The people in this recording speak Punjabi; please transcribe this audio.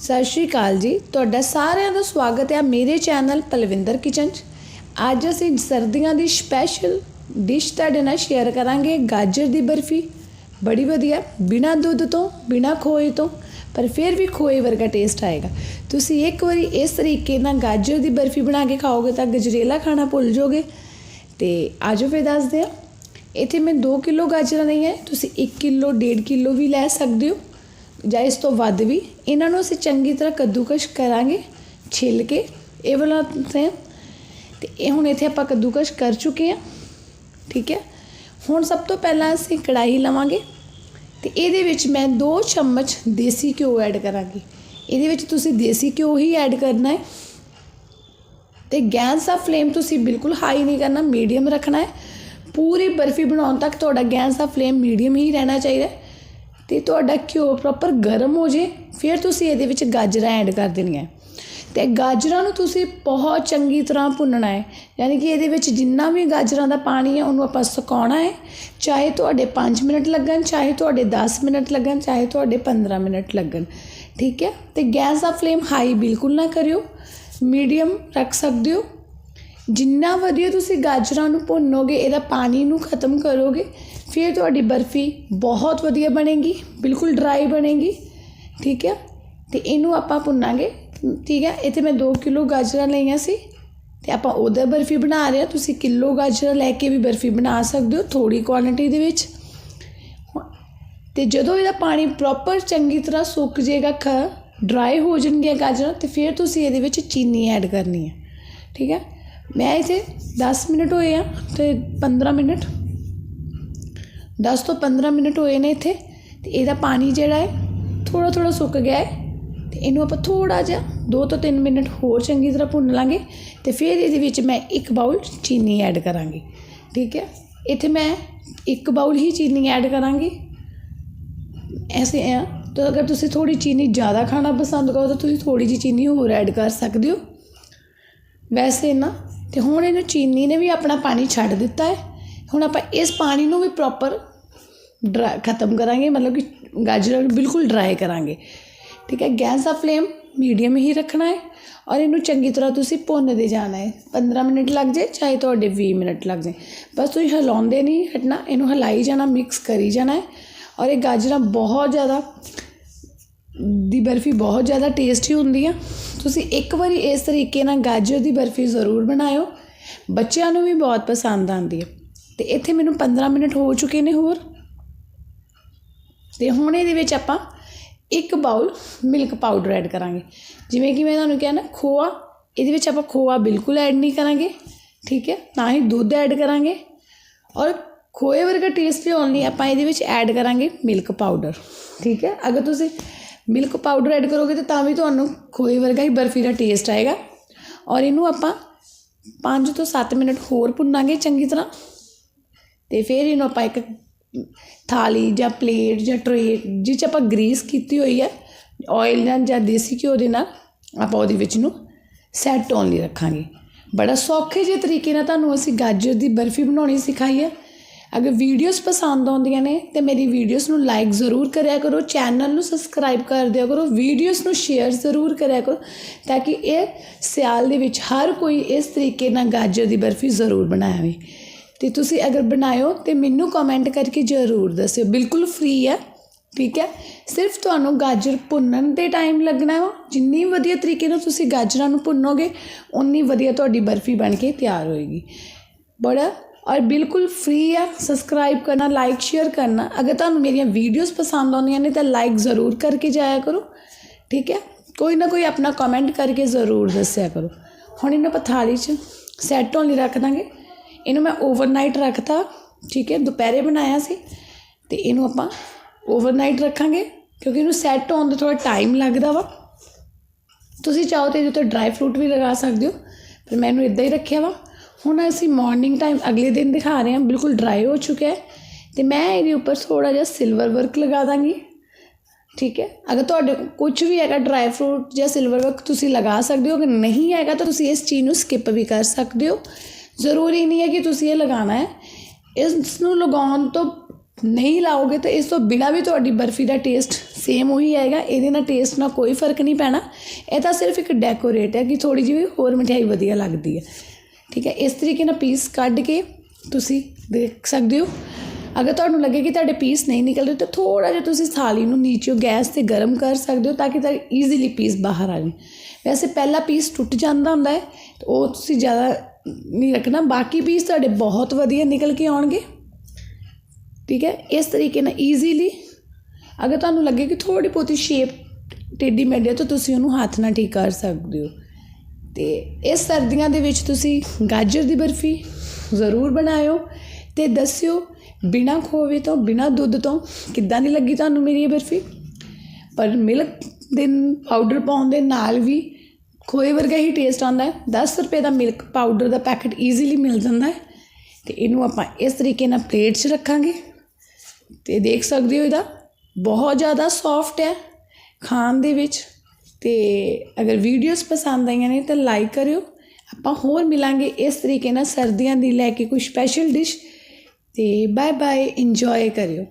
ਸਤਿ ਸ਼੍ਰੀ ਅਕਾਲ ਜੀ। ਤੁਹਾਡਾ ਸਾਰਿਆਂ ਦਾ ਸਵਾਗਤ ਹੈ ਮੇਰੇ ਚੈਨਲ ਪਲਵਿੰਦਰ ਕਿਚਨ 'ਚ। ਅੱਜ ਅਸੀਂ ਸਰਦੀਆਂ ਦੀ ਸਪੈਸ਼ਲ ਡਿਸ਼ ਤੁਹਾਡੇ ਨਾਲ ਸ਼ੇਅਰ ਕਰਾਂਗੇ, ਗਾਜਰ ਦੀ ਬਰਫੀ। ਬੜੀ ਵਧੀਆ, ਬਿਨਾ ਦੁੱਧ ਤੋਂ, ਬਿਨਾ ਖੋਏ ਤੋਂ, ਪਰ ਫਿਰ ਵੀ ਖੋਏ ਵਰਗਾ ਟੇਸਟ ਆਏਗਾ। ਤੁਸੀਂ ਇੱਕ ਵਾਰੀ ਇਸ ਤਰੀਕੇ ਨਾਲ ਗਾਜਰ ਦੀ ਬਰਫੀ ਬਣਾ ਕੇ ਖਾਓਗੇ ਤਾਂ ਗਜਰੇਲਾ ਖਾਣਾ ਭੁੱਲ ਜਾਓਗੇ। ਤੇ ਆਜੋ ਫਿਰ ਦੱਸਦੇ ਆ ਇੱਥੇ ਮੈਂ 2 ਕਿਲੋ ਗਾਜਰਾਂ ਲਈਆਂ, ਤੁਸੀਂ 1 ਕਿਲੋ 1.5 ਕਿਲੋ ਵੀ ਲੈ ਸਕਦੇ ਹੋ। ਜਾਂ ਇਸ ਤੋਂ ਵੱਧ ਵੀ, ਇਹਨਾਂ ਨੂੰ ਅਸੀਂ ਚੰਗੀ ਤਰ੍ਹਾਂ ਕੱਦੂਕਸ਼ ਕਰਾਂਗੇ, ਛਿੱਲ ਕੇ, ਇਹ ਵਾਲਾ ਤੇ ਤੇ ਇਹ ਹੁਣ ਇੱਥੇ ਆਪਾਂ ਕੱਦੂਕਸ਼ ਕਰ ਚੁੱਕੇ ਹਾਂ, ਠੀਕ ਹੈ। ਹੁਣ ਸਭ ਤੋਂ ਪਹਿਲਾਂ ਅਸੀਂ ਕੜਾਈ ਲਵਾਂਗੇ, ਤੇ ਇਹਦੇ ਵਿੱਚ ਮੈਂ 2 ਚਮਚ ਦੇਸੀ ਘਿਓ ਐਡ ਕਰਾਂਗੀ। ਇਹਦੇ ਵਿੱਚ ਤੁਸੀਂ ਦੇਸੀ ਘਿਓ ਹੀ ਐਡ ਕਰਨਾ ਹੈ। ਤੇ ਗੈਸ ਦਾ ਫਲੇਮ ਤੁਸੀਂ ਬਿਲਕੁਲ ਹਾਈ ਨਹੀਂ ਕਰਨਾ, ਮੀਡੀਅਮ ਰੱਖਣਾ ਹੈ। ਪੂਰੀ ਬਰਫੀ ਬਣਾਉਣ ਤੱਕ ਤੁਹਾਡਾ ਗੈਸ ਦਾ ਫਲੇਮ ਮੀਡੀਅਮ ਹੀ ਰਹਿਣਾ ਚਾਹੀਦਾ ਹੈ। ਤੇ ਤੁਹਾਡਾ ਘਿਓ ਪ੍ਰੋਪਰ ਗਰਮ ਹੋ ਜੇ, ਫਿਰ ਤੁਸੀਂ ਇਹਦੇ ਵਿੱਚ ਗਾਜਰਾਂ ਐਡ ਕਰ ਦੇਣੀਆਂ। ਤੇ ਗਾਜਰਾਂ ਨੂੰ ਤੁਸੀਂ ਬਹੁਤ ਚੰਗੀ ਤਰ੍ਹਾਂ ਭੁੰਨਣਾ ਹੈ। ਯਾਨੀ ਕਿ ਇਹਦੇ ਵਿੱਚ ਜਿੰਨਾ ਵੀ ਗਾਜਰਾਂ ਦਾ ਪਾਣੀ ਹੈ, ਉਹਨੂੰ ਆਪਾਂ ਸੁਕਾਉਣਾ ਹੈ। ਚਾਹੇ ਤੁਹਾਡੇ 5 ਮਿੰਟ ਲੱਗਣ, ਚਾਹੇ ਤੁਹਾਡੇ 10 ਮਿੰਟ ਲੱਗਣ, ਚਾਹੇ ਤੁਹਾਡੇ 15 ਮਿੰਟ ਲੱਗਣ। ਠੀਕ ਹੈ? ਤੇ ਗੈਸ ਦਾ ਫਲੇਮ ਹਾਈ ਬਿਲਕੁਲ ਨਾ ਕਰਿਓ। ਮੀਡੀਅਮ ਰੱਖ ਸਕਦੇ ਹੋ। ਜਿੰਨਾ ਵਧੀਆ ਤੁਸੀਂ ਗਾਜਰਾਂ ਨੂੰ ਭੁੰਨੋਗੇ, ਇਹਦਾ ਪਾਣੀ ਨੂੰ ਖਤਮ ਕਰੋਗੇ ਫਿਰ ਤੁਹਾਡੀ ਬਰਫੀ ਬਹੁਤ ਵਧੀਆ ਬਣੇਗੀ, ਬਿਲਕੁਲ ਡਰਾਈ ਬਣੇਗੀ, ਠੀਕ ਹੈ? ਤੇ ਇਹਨੂੰ ਆਪਾਂ ਭੁੰਨਾਂਗੇ, ਠੀਕ ਹੈ? ਇੱਥੇ ਮੈਂ 2 ਕਿਲੋ ਗਾਜਰਾਂ ਲਈਆਂ ਸੀ, ਤੇ ਆਪਾਂ ਉਹਦਾ ਬਰਫੀ ਬਣਾ ਰਹੇ ਹਾਂ। ਤੁਸੀਂ ਕਿਲੋ ਗਾਜਰਾਂ ਲੈ ਕੇ ਵੀ ਬਰਫੀ ਬਣਾ ਸਕਦੇ ਹੋ ਥੋੜੀ ਕੁਆਂਟੀਟੀ ਦੇ ਵਿੱਚ। ਤੇ ਜਦੋਂ ਇਹਦਾ ਪਾਣੀ ਪ੍ਰੋਪਰ ਚੰਗੀ ਤਰ੍ਹਾਂ ਸੁੱਕ ਜਾਏਗਾ, ਖ ਡਰਾਈ ਹੋ ਜਾਣਗੀਆਂ ਗਾਜਰਾਂ, ਤੇ ਫਿਰ ਤੁਸੀਂ ਇਹਦੇ ਵਿੱਚ ਚੀਨੀ ਐਡ ਕਰਨੀ ਹੈ, ਠੀਕ ਹੈ? ਮੈਂ ਇਥੇ 10 ਮਿੰਟ ਹੋਏ ਆ, ਤੇ 15 ਮਿੰਟ 10 ਤੋਂ 15 ਮਿੰਟ ਹੋਏ ਨੇ ਇੱਥੇ, ਤੇ ਇਹਦਾ ਪਾਣੀ ਜਿਹੜਾ ਹੈ ਥੋੜਾ ਥੋੜਾ ਸੁੱਕ ਗਿਆ ਹੈ, ਤੇ ਇਹਨੂੰ ਆਪਾਂ ਥੋੜਾ ਜਿਹਾ 2 ਤੋਂ 3 ਮਿੰਟ ਹੋਰ ਚੰਗੀ ਤਰ੍ਹਾਂ ਭੁੰਨ ਲਾਂਗੇ, ਤੇ ਫਿਰ ਇਹਦੇ ਵਿੱਚ ਮੈਂ ਇੱਕ ਬਾਉਲ ਚੀਨੀ ਐਡ ਕਰਾਂਗੀ। ਠੀਕ ਹੈ? ਇੱਥੇ ਮੈਂ ਇੱਕ ਬਾਉਲ ਹੀ ਚੀਨੀ ਐਡ ਕਰਾਂਗੀ। ਐਸੇ ਆ ਤਾਂ ਅਗਰ ਤੁਸੀਂ ਥੋੜੀ ਚੀਨੀ ਜ਼ਿਆਦਾ ਖਾਣਾ ਪਸੰਦ ਕਰੋ, ਤਾਂ ਤੁਸੀਂ ਥੋੜੀ ਜਿਹੀ ਚੀਨੀ ਹੋਰ ਐਡ ਕਰ ਸਕਦੇ ਹੋ। ਵੈਸੇ ਨਾ, ਤੇ ਹੁਣ ਇਹਨੂੰ ਚੀਨੀ ਨੇ ਵੀ ਆਪਣਾ ਪਾਣੀ ਛੱਡ ਦਿੱਤਾ ਹੈ। ਹੁਣ ਆਪਾਂ ਇਸ ਪਾਣੀ ਨੂੰ ਵੀ ਪ੍ਰੋਪਰ ਡਰਾ ਖਤਮ ਕਰਾਂਗੇ ਮਤਲਬ ਕਿ ਗਾਜਰਾਂ ਨੂੰ ਬਿਲਕੁਲ ਡਰਾਈ ਕਰਾਂਗੇ ਠੀਕ ਹੈ ਗੈਸ ਦਾ ਫਲੇਮ ਮੀਡੀਅਮ ਹੀ ਰੱਖਣਾ ਹੈ ਔਰ ਇਹਨੂੰ ਚੰਗੀ ਤਰ੍ਹਾਂ ਤੁਸੀਂ ਭੁੰਨਦੇ ਜਾਣਾ ਹੈ 15 ਮਿੰਟ ਲੱਗ ਜਾਏ ਚਾਹੇ ਤੁਹਾਡੇ 20 ਮਿੰਟ ਲੱਗ ਜਾਏ ਬਸ ਤੁਸੀਂ ਹਿਲਾਉਂਦੇ ਨਹੀਂ ਹਟਣਾ ਇਹਨੂੰ ਹਿਲਾਈ ਜਾਣਾ ਮਿਕਸ ਕਰੀ ਜਾਣਾ ਹੈ ਔਰ ਇਹ ਗਾਜਰਾਂ ਬਹੁਤ ਜ਼ਿਆਦਾ ਦੀ ਬਰਫੀ ਬਹੁਤ ਜ਼ਿਆਦਾ ਟੇਸਟੀ ਹੁੰਦੀ ਆ ਤੁਸੀਂ ਇੱਕ ਵਾਰੀ ਇਸ ਤਰੀਕੇ ਨਾਲ ਗਾਜਰ ਦੀ ਬਰਫੀ ਜ਼ਰੂਰ ਬਣਾਇਓ ਬੱਚਿਆਂ ਨੂੰ ਵੀ ਬਹੁਤ ਪਸੰਦ ਆਉਂਦੀ ਹੈ ਤੇ ਇੱਥੇ ਮੈਨੂੰ 15 ਮਿੰਟ ਹੋ ਚੁੱਕੇ ਨੇ ਹੋਰ ਤੇ ਹੁਣ ਇਹਦੇ ਵਿੱਚ ਆਪਾਂ ਇੱਕ ਬਾਉਲ ਮਿਲਕ ਪਾਊਡਰ ਐਡ ਕਰਾਂਗੇ। ਜਿਵੇਂ ਕਿ ਮੈਂ ਤੁਹਾਨੂੰ ਕਿਹਾ ਨਾ, ਖੋਆ, ਇਹਦੇ ਵਿੱਚ ਆਪਾਂ ਖੋਆ ਬਿਲਕੁਲ ਐਡ ਨਹੀਂ ਕਰਾਂਗੇ, ਠੀਕ ਹੈ? ਨਾ ਹੀ ਦੁੱਧ ਐਡ ਕਰਾਂਗੇ ਔਰ ਖੋਏ ਵਰਗਾ ਟੇਸਟ ਲਿਆਉਣ ਲਈ ਆਪਾਂ ਇਹਦੇ ਵਿੱਚ ਐਡ ਕਰਾਂਗੇ ਮਿਲਕ ਪਾਊਡਰ, ਠੀਕ ਹੈ? ਅਗਰ ਤੁਸੀਂ ਮਿਲਕ ਪਾਊਡਰ ਐਡ ਕਰੋਗੇ ਤਾਂ ਤਾਂ ਵੀ ਤੁਹਾਨੂੰ ਖੋਏ ਵਰਗਾ ਹੀ ਬਰਫੀ ਦਾ ਟੇਸਟ ਆਏਗਾ। ਔਰ ਇਹਨੂੰ ਆਪਾਂ 5 ਤੋਂ 7 ਮਿੰਟ ਹੋਰ ਭੁੰਨਾਂਗੇ ਚੰਗੀ ਤਰ੍ਹਾਂ। ਤੇ ਫਿਰ ਇਹਨੂੰ ਆਪਾਂ ਇੱਕ ਥਾਲੀ ਜਾਂ ਪਲੇਟ ਜਾਂ ਟਰੇ ਜਿਹ 'ਚ ਆਪਾਂ ਗਰੀਸ ਕੀਤੀ ਹੋਈ ਹੈ ਆਇਲ ਨਾਲ ਜਾਂ ਦੇਸੀ ਘਿਓ ਦੇ ਨਾਲ, ਆਪਾਂ ਉਹਦੇ ਵਿੱਚ ਨੂੰ ਸੈੱਟ ਹੋਣ ਲਈ ਰੱਖਾਂਗੇ। ਬੜਾ ਸੌਖੇ ਜਿਹੇ ਤਰੀਕੇ ਨਾਲ ਤੁਹਾਨੂੰ ਅਸੀਂ ਗਾਜਰ ਦੀ ਬਰਫੀ ਬਣਾਉਣੀ ਸਿਖਾਈ ਹੈ। ਅਗਰ ਵੀਡੀਓਜ਼ ਪਸੰਦ ਆਉਂਦੀਆਂ ਨੇ, ਤੇ ਮੇਰੀ ਵੀਡੀਓਜ਼ ਨੂੰ ਲਾਈਕ ਜ਼ਰੂਰ ਕਰਿਆ ਕਰੋ ਚੈਨਲ ਨੂੰ ਸਬਸਕ੍ਰਾਈਬ ਕਰ ਦਿਆ ਕਰੋ ਵੀਡੀਓਜ਼ ਨੂੰ ਸ਼ੇਅਰ ਜ਼ਰੂਰ ਕਰਿਆ ਕਰੋ, ਤਾਂ ਕਿ ਇਹ ਸਿਆਲ ਦੇ ਵਿੱਚ ਹਰ ਕੋਈ ਇਸ ਤਰੀਕੇ ਨਾਲ ਗਾਜਰ ਦੀ ਬਰਫੀ ਜ਼ਰੂਰ ਬਣਾਵੇ। ਤੇ ਤੁਸੀਂ ਅਗਰ ਬਣਾਇਓ ਤੇ ਮੈਨੂੰ ਕਮੈਂਟ ਕਰਕੇ ਜ਼ਰੂਰ ਦੱਸਿਓ। ਬਿਲਕੁਲ ਫ੍ਰੀ ਹੈ ਠੀਕ ਹੈ? ਸਿਰਫ ਤੁਹਾਨੂੰ ਗਾਜਰ ਭੁੰਨਣ ਦੇ ਟਾਈਮ ਲੱਗਣਾ ਹੈ ਜਿੰਨੀ ਵਧੀਆ ਤਰੀਕੇ ਨਾਲ ਤੁਸੀਂ ਗਾਜਰਾਂ ਨੂੰ ਭੁੰਨੋਗੇ ਉਨੀ ਵਧੀਆ ਤੁਹਾਡੀ ਬਰਫੀ ਬਣ ਕੇ ਤਿਆਰ ਹੋਏਗੀ। ਬੜਾ, ਔਰ ਬਿਲਕੁਲ ਫ੍ਰੀ ਆ। ਸਬਸਕ੍ਰਾਈਬ ਕਰਨਾ ਲਾਈਕ ਸ਼ੇਅਰ ਕਰਨਾ। ਅਗਰ ਤੁਹਾਨੂੰ ਮੇਰੀਆਂ ਵੀਡੀਓਜ਼ ਪਸੰਦ ਆਉਂਦੀਆਂ ਨੇ ਤਾਂ ਲਾਈਕ ਜ਼ਰੂਰ ਕਰਕੇ ਜਾਇਆ ਕਰੋ, ਠੀਕ ਹੈ? ਕੋਈ ਨਾ ਕੋਈ ਆਪਣਾ ਕਮੈਂਟ ਕਰਕੇ ਜ਼ਰੂਰ ਦੱਸਿਆ ਕਰੋ। ਹੁਣ ਇਹਨੂੰ ਪਥਾਲੀ 'ਚ ਸੈੱਟ ਹੋਣ ਲਈ ਰੱਖ ਦਾਂਗੇ। ਇਹਨੂੰ ਮੈਂ ਓਵਰਨਾਈਟ ਰੱਖਤਾ, ਠੀਕ ਹੈ, ਦੁਪਹਿਰੇ ਬਣਾਇਆ ਸੀ, ਤੇ ਇਹਨੂੰ ਆਪਾਂ ਓਵਰਨਾਈਟ ਰੱਖਾਂਗੇ, ਕਿਉਂਕਿ ਇਹਨੂੰ ਸੈੱਟ ਹੋਣ ਦਾ ਥੋੜਾ ਟਾਈਮ ਲੱਗਦਾ ਵਾ। ਤੁਸੀਂ ਚਾਹੋ ਤੇ ਇਹਦੇ ਉੱਤੇ ਡਰਾਈ ਫਰੂਟ ਵੀ ਲਗਾ ਸਕਦੇ ਹੋ, ਪਰ ਮੈਂ ਇਹਨੂੰ ਇਦਾਂ ਹੀ ਰੱਖਿਆ ਵਾ। ਹੁਣ ਅਸੀਂ ਮਾਰਨਿੰਗ ਟਾਈਮ ਅਗਲੇ ਦਿਨ ਦਿਖਾ ਰਹੇ ਹਾਂ, ਬਿਲਕੁਲ ਡਰਾਈ ਹੋ ਚੁੱਕਿਆ ਹੈ, ਤੇ ਮੈਂ ਇਹਦੇ ਉੱਪਰ ਥੋੜਾ ਜਿਹਾ ਸਿਲਵਰ ਵਰਕ ਲਗਾ ਦਾਂਗੀ, ਠੀਕ ਹੈ। ਅਗਰ ਤੁਹਾਡੇ ਕੋਲ ਕੁਝ ਵੀ ਹੈਗਾ ਡਰਾਈ ਫਰੂਟ ਜਾਂ ਸਿਲਵਰ ਵਰਕ ਤੁਸੀਂ ਲਗਾ ਸਕਦੇ ਹੋ, ਅਗਰ ਨਹੀਂ ਹੈਗਾ ਤਾਂ ਤੁਸੀਂ ਇਸ ਚੀਜ਼ ਨੂੰ ਸਕਿਪ ਵੀ ਕਰ ਸਕਦੇ ਹੋ। ਜ਼ਰੂਰੀ ਨਹੀਂ ਹੈ ਕਿ ਤੁਸੀਂ ਇਹ ਲਗਾਉਣਾ ਹੈ। ਇਸ ਨੂੰ ਲਗਾਉਣ ਤੋਂ ਨਹੀਂ ਲਾਓਗੇ ਤਾਂ ਇਸ ਤੋਂ ਬਿਨਾ ਵੀ ਤੁਹਾਡੀ ਬਰਫੀ ਦਾ ਟੇਸਟ ਸੇਮ ਉਹੀ ਆਏਗਾ। ਇਹਦੇ ਨਾਲ ਟੇਸਟ ਨਾਲ ਕੋਈ ਫ਼ਰਕ ਨਹੀਂ ਪੈਣਾ। ਇਹ ਤਾਂ ਸਿਰਫ ਇੱਕ ਡੈਕੋਰੇਟ ਹੈ ਕਿ ਥੋੜੀ ਜਿਹੀ ਹੋਰ ਮਠਿਆਈ ਵਧੀਆ ਲੱਗਦੀ ਹੈ। ਠੀਕ ਹੈ, ਇਸ ਤਰੀਕੇ ਨਾਲ ਪੀਸ ਕੱਢ ਕੇ ਤੁਸੀਂ ਦੇਖ ਸਕਦੇ ਹੋ। ਅਗਰ ਤੁਹਾਨੂੰ ਲੱਗੇ ਕਿ ਤੁਹਾਡੇ ਪੀਸ ਨਹੀਂ ਨਿਕਲ ਰਹੇ ਤਾਂ ਥੋੜਾ ਜਿਹਾ ਤੁਸੀਂ ਥਾਲੀ ਨੂੰ ਨੀਚੇ ਗੈਸ ਤੇ ਗਰਮ ਕਰ ਸਕਦੇ ਹੋ ਤਾਂ ਕਿ ਤੁਹਾਡੇ ਈਜ਼ੀਲੀ ਪੀਸ ਬਾਹਰ ਆ ਜਾਣ। ਵੈਸੇ ਪਹਿਲਾ ਪੀਸ ਟੁੱਟ ਜਾਂਦਾ ਹੁੰਦਾ ਹੈ, ਉਹ ਤੁਸੀਂ ਜ਼ਿਆਦਾ ਨਹੀਂ ਰੱਖਣਾ। ਬਾਕੀ ਪੀਸ ਤੁਹਾਡੇ ਬਹੁਤ ਵਧੀਆ ਨਿਕਲ ਕੇ ਆਉਣਗੇ। ਠੀਕ ਹੈ? ਇਸ ਤਰੀਕੇ ਨਾਲ ਈਜ਼ੀਲੀ ਅਗਰ ਤੁਹਾਨੂੰ ਲੱਗੇ ਕਿ ਥੋੜੀ ਬਹੁਤੀ ਸ਼ੇਪ ਟੇਢੀ ਮੇਢੀ ਹੈ, ਤਾਂ ਤੁਸੀਂ ਉਹਨੂੰ ਹੱਥ ਨਾਲ ਠੀਕ ਕਰ ਸਕਦੇ ਹੋ। ਤੇ ਇਸ ਸਰਦੀਆਂ ਦੇ ਵਿੱਚ ਤੁਸੀਂ ਗਾਜਰ ਦੀ ਬਰਫੀ ਜ਼ਰੂਰ ਬਣਾਇਓ ਤੇ ਦੱਸਿਓ, ਬਿਨਾ ਖੋਵੇ ਤੋਂ, ਬਿਨਾ ਦੁੱਧ ਤੋਂ ਕਿੱਦਾਂ ਦੀ ਲੱਗੀ ਤੁਹਾਨੂੰ ਮੇਰੀ ਇਹ ਬਰਫੀ? ਪਰ ਮਿਲਕ ਦੇ ਪਾਊਡਰ ਪਾਉਣ ਦੇ ਨਾਲ ਵੀ ਖੋਏ ਵਰਗਾ ਹੀ ਟੇਸਟ ਆਉਂਦਾ ਹੈ। 10 ਰੁਪਏ ਦਾ ਮਿਲਕ ਪਾਊਡਰ ਦਾ ਪੈਕੇਟ ਈਜ਼ੀਲੀ ਮਿਲ ਜਾਂਦਾ ਹੈ। ਤੇ ਇਹਨੂੰ ਆਪਾਂ ਇਸ ਤਰੀਕੇ ਨਾਲ ਪਲੇਟ 'ਚ ਰੱਖਾਂਗੇ। ਤੇ ਦੇਖ ਸਕਦੇ ਹੋ ਇਹਦਾ ਬਹੁਤ ਜ਼ਿਆਦਾ ਸੌਫਟ ਹੈ ਖਾਣ ਦੇ ਵਿੱਚ। ਤੇ ਅਗਰ ਵੀਡੀਓਜ਼ ਪਸੰਦ ਆਈਆਂ ਨੇ ਤਾਂ ਲਾਈਕ ਕਰਿਓ। ਆਪਾਂ ਹੋਰ ਮਿਲਾਂਗੇ ਇਸ ਤਰੀਕੇ ਨਾਲ ਸਰਦੀਆਂ ਦੀ ਲੈ ਕੇ ਕੋਈ ਸਪੈਸ਼ਲ ਡਿਸ਼ ਤੇ ਬਾਏ ਬਾਏ ਇੰਜੋਏ ਕਰਿਓ।